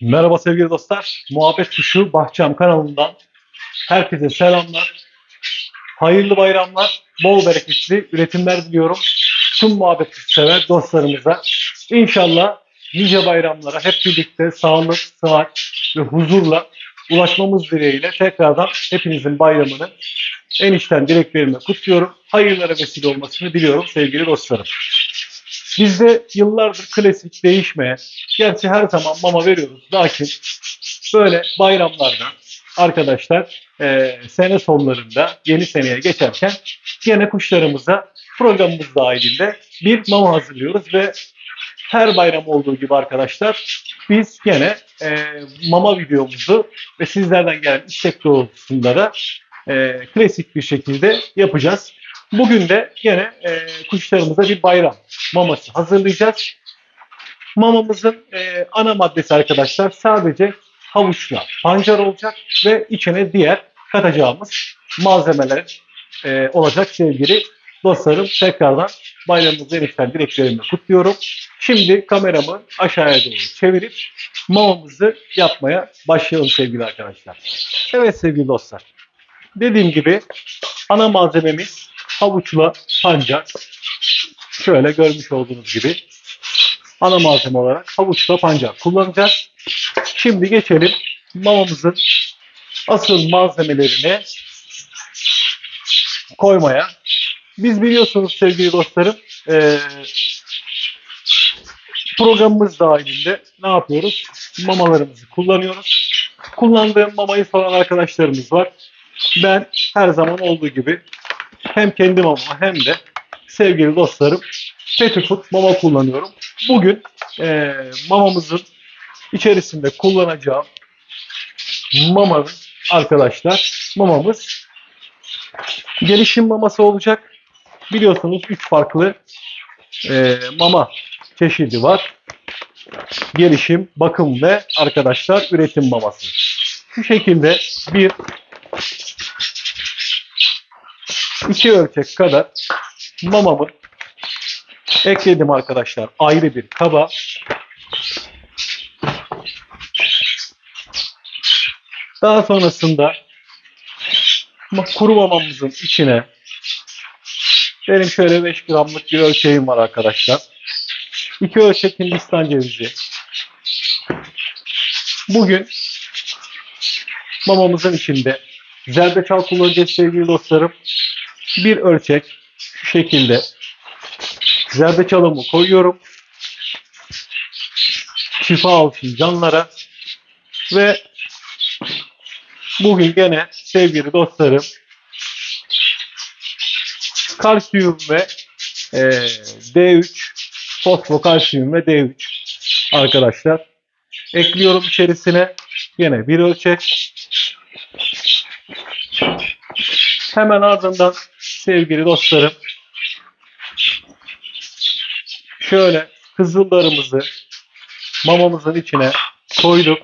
Merhaba sevgili dostlar. Muhabbet Kuşu Bahçem kanalından herkese selamlar. Hayırlı bayramlar, bol bereketli üretimler diliyorum. Tüm muhabbet sever dostlarımıza. İnşallah nice bayramlara hep birlikte sağlık, sıhhat ve huzurla ulaşmamız dileğiyle tekrardan hepinizin bayramını en içten dileklerimle kutluyorum. Hayırlara vesile olmasını diliyorum sevgili dostlarım. Bizde yıllardır klasik değişmeyen, gerçi her zaman mama veriyoruz. Lakin böyle bayramlarda arkadaşlar e, sene sonlarında yeni seneye geçerken yine kuşlarımıza programımız dahilinde bir mama hazırlıyoruz ve her bayram olduğu gibi arkadaşlar biz yine e, mama videomuzu ve sizlerden gelen istek doğrultusunda da e, klasik bir şekilde yapacağız. Bugün de yine e, kuşlarımıza bir bayram maması hazırlayacağız. Mamamızın e, ana maddesi arkadaşlar sadece havuçla pancar olacak ve içine diğer katacağımız malzemeler e, olacak sevgili dostlarım. Tekrardan bayramınızı enişten dileklerimle kutluyorum. Şimdi kameramı aşağıya doğru çevirip mamamızı yapmaya başlayalım sevgili arkadaşlar. Evet sevgili dostlar. Dediğim gibi ana malzememiz havuçla pancar. Şöyle görmüş olduğunuz gibi ana malzeme olarak havuçla pancar kullanacağız. Şimdi geçelim mamamızın asıl malzemelerini koymaya. Biz biliyorsunuz sevgili dostlarım eee, programımız dahilinde ne yapıyoruz? Mamalarımızı kullanıyoruz. Kullandığım mamayı soran arkadaşlarımız var. Ben her zaman olduğu gibi hem kendi mamama hem de sevgili dostlarım Pettifood mama kullanıyorum. Bugün eee, mamamızın içerisinde kullanacağım mamanın arkadaşlar mamamız gelişim maması olacak. Biliyorsunuz 3 farklı eee, mama çeşidi var. Gelişim, bakım ve arkadaşlar üretim maması. Şu şekilde bir iki ölçek kadar mamamı ekledim arkadaşlar ayrı bir kaba. Daha sonrasında kuru mamamızın içine benim şöyle 5 gramlık bir ölçeğim var arkadaşlar. 2 ölçek Hindistan cevizi. Bugün mamamızın içinde zerdeçal kullanacağız sevgili dostlarım. Bir ölçek şu şekilde zerdeçalımı koyuyorum. Şifa olsun canlara. Ve bugün gene sevgili dostlarım kalsiyum ve e, D3 fosfokalsiyum ve D3 arkadaşlar ekliyorum içerisine yine bir ölçek hemen ardından sevgili dostlarım şöyle kızıllarımızı mamamızın içine koyduk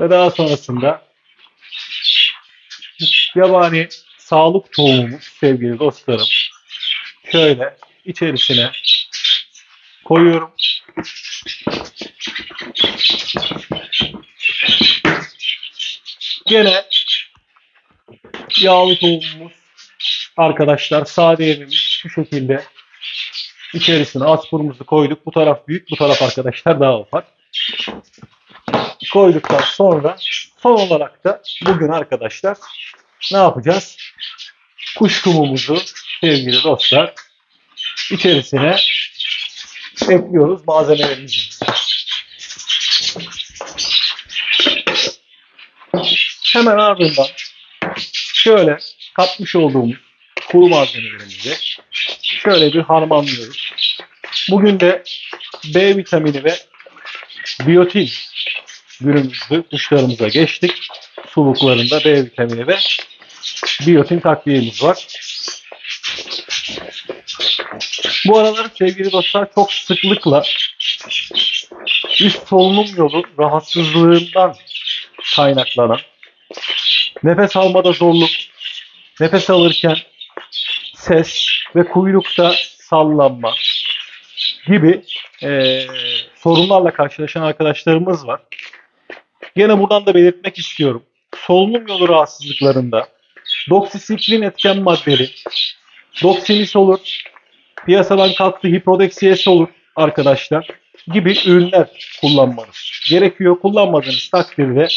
ve daha sonrasında yabani sağlık tohumumuz sevgili dostlarım şöyle içerisine koyuyorum. Gene yağlı tohumumuz arkadaşlar sade yemimiz şu şekilde içerisine aspurumuzu koyduk. Bu taraf büyük, bu taraf arkadaşlar daha ufak. Koyduktan sonra son olarak da bugün arkadaşlar ne yapacağız? Kuş kumumuzu sevgili dostlar içerisine ekliyoruz malzemelerimizi. Hemen ardından şöyle katmış olduğumuz kuru malzemelerimizi şöyle bir harmanlıyoruz. Bugün de B vitamini ve biyotin günümüzde kuşlarımıza geçtik. Suluklarında B vitamini ve biyotin takviyemiz var. Bu aralar sevgili dostlar çok sıklıkla üst solunum yolu rahatsızlığından kaynaklanan nefes almada zorluk, nefes alırken ses ve kuyrukta sallanma, gibi eee, sorunlarla karşılaşan arkadaşlarımız var. Gene buradan da belirtmek istiyorum. Solunum yolu rahatsızlıklarında doksisiklin etken maddeli, doksinis olur, piyasadan kalktı hipodeksiyesi olur arkadaşlar gibi ürünler kullanmanız gerekiyor. Kullanmadığınız takdirde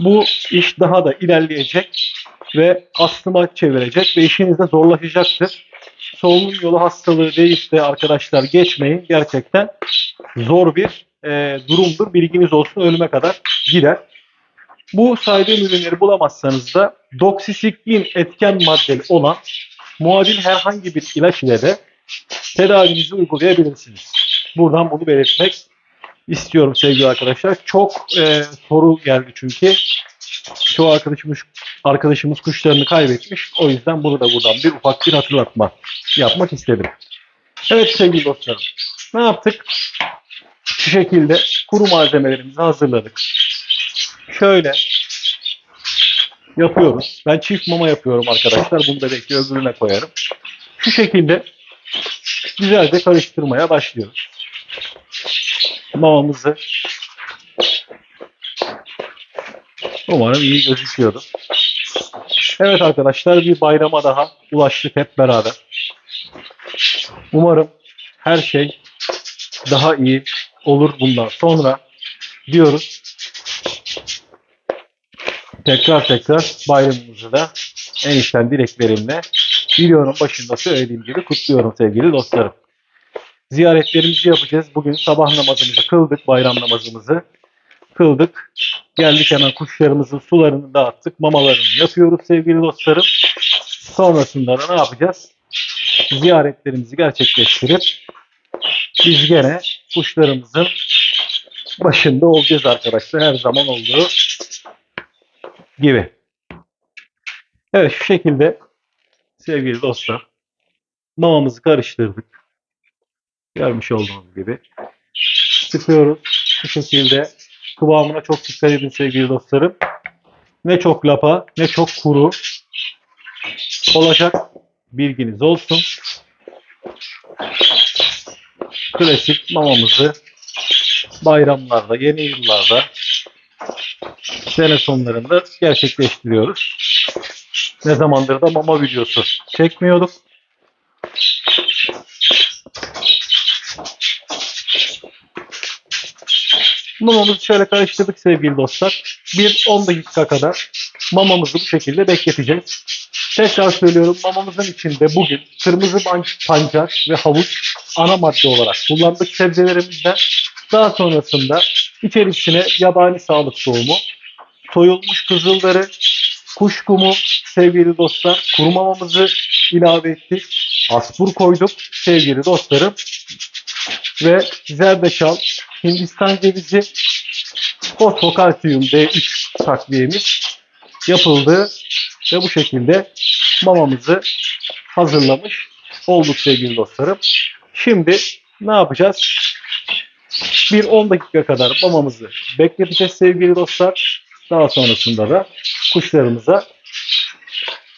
bu iş daha da ilerleyecek ve astıma çevirecek ve işiniz de zorlaşacaktır. Solunum yolu hastalığı deyip de arkadaşlar geçmeyin. Gerçekten zor bir e, durumdur. Bilginiz olsun ölüme kadar gider. Bu saydığım ürünleri bulamazsanız da doksisiklin etken maddeli olan muadil herhangi bir ilaç ile de tedavinizi uygulayabilirsiniz. Buradan bunu belirtmek istiyorum sevgili arkadaşlar. Çok e, soru geldi çünkü. Çoğu arkadaşımız, arkadaşımız kuşlarını kaybetmiş. O yüzden bunu da buradan bir ufak bir hatırlatma yapmak istedim. Evet sevgili dostlarım. Ne yaptık? Şu şekilde kuru malzemelerimizi hazırladık. Şöyle yapıyoruz. Ben çift mama yapıyorum arkadaşlar. Bunu da belki öbürüne koyarım. Şu şekilde güzelce karıştırmaya başlıyoruz. Mamamızı umarım iyi gözüküyordur. Evet arkadaşlar bir bayrama daha ulaştık hep beraber. Umarım her şey daha iyi olur bundan sonra diyoruz. Tekrar tekrar bayramımızı da en içten dileklerimle videonun başında söylediğim gibi kutluyorum sevgili dostlarım. Ziyaretlerimizi yapacağız. Bugün sabah namazımızı kıldık, bayram namazımızı kıldık. Geldik hemen kuşlarımızın sularını dağıttık, mamalarını yapıyoruz sevgili dostlarım. Sonrasında da ne yapacağız? Ziyaretlerimizi gerçekleştirip biz gene kuşlarımızın başında olacağız arkadaşlar. Her zaman olduğu gibi. Evet şu şekilde sevgili dostlar mamamızı karıştırdık. Görmüş olduğunuz gibi. Sıkıyoruz. Bu şekilde kıvamına çok dikkat edin sevgili dostlarım. Ne çok lapa ne çok kuru olacak bilginiz olsun. Klasik mamamızı bayramlarda, yeni yıllarda, sene sonlarında gerçekleştiriyoruz. Ne zamandır da mama videosu çekmiyorduk. Mamamızı şöyle karıştırdık sevgili dostlar. Bir 10 dakika kadar mamamızı bu şekilde bekleteceğiz. Tekrar söylüyorum mamamızın içinde bugün kırmızı pancar ve havuç ana madde olarak kullandık sebzelerimizden. Daha sonrasında içerisine yabani sağlık tohumu, soyulmuş kızıldarı, kuş kumu sevgili dostlar kuru mamamızı ilave ettik. Aspur koyduk sevgili dostlarım. Ve zerdeçal, Hindistan cevizi, fosfokalsiyum D3 takviyemiz yapıldı ve bu şekilde mamamızı hazırlamış olduk sevgili dostlarım. Şimdi ne yapacağız? Bir 10 dakika kadar mamamızı bekleteceğiz sevgili dostlar. Daha sonrasında da kuşlarımıza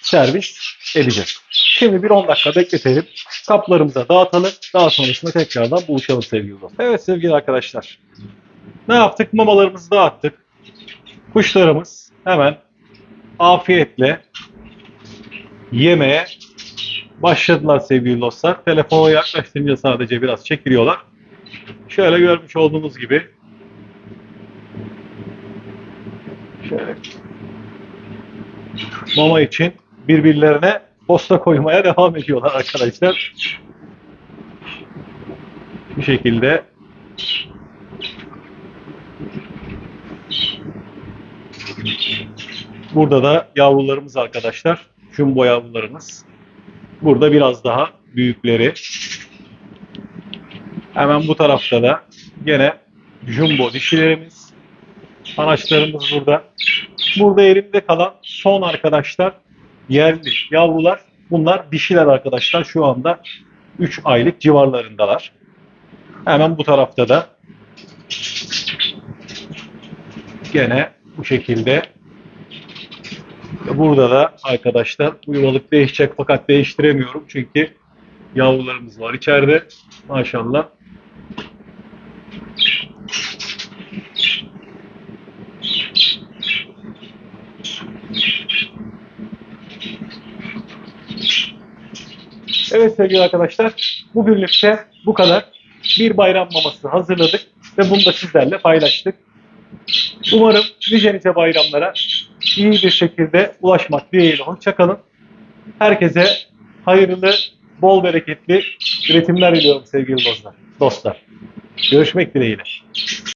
servis edeceğiz. Şimdi bir 10 dakika bekletelim. Kaplarımıza dağıtalım. Daha sonrasında tekrardan buluşalım sevgili dostlar. Evet sevgili arkadaşlar. Ne yaptık? Mamalarımızı dağıttık. Kuşlarımız hemen afiyetle yemeye başladılar sevgili dostlar. Telefona yaklaştırınca sadece biraz çekiliyorlar. Şöyle görmüş olduğunuz gibi şöyle mama için birbirlerine posta koymaya devam ediyorlar arkadaşlar. Bu şekilde Burada da yavrularımız arkadaşlar. Jumbo yavrularımız. Burada biraz daha büyükleri. Hemen bu tarafta da gene jumbo dişilerimiz. Anaçlarımız burada. Burada elimde kalan son arkadaşlar yerli yavrular. Bunlar dişiler arkadaşlar. Şu anda 3 aylık civarlarındalar. Hemen bu tarafta da gene bu şekilde Burada da arkadaşlar bu yuvalık değişecek fakat değiştiremiyorum çünkü yavrularımız var içeride. Maşallah. Evet sevgili arkadaşlar, bugünlükte bu kadar. Bir bayram maması hazırladık ve bunu da sizlerle paylaştık. Umarım nice nice bayramlara iyi bir şekilde ulaşmak dileğiyle hoşçakalın. Herkese hayırlı, bol bereketli üretimler diliyorum sevgili dostlar. dostlar. Görüşmek dileğiyle.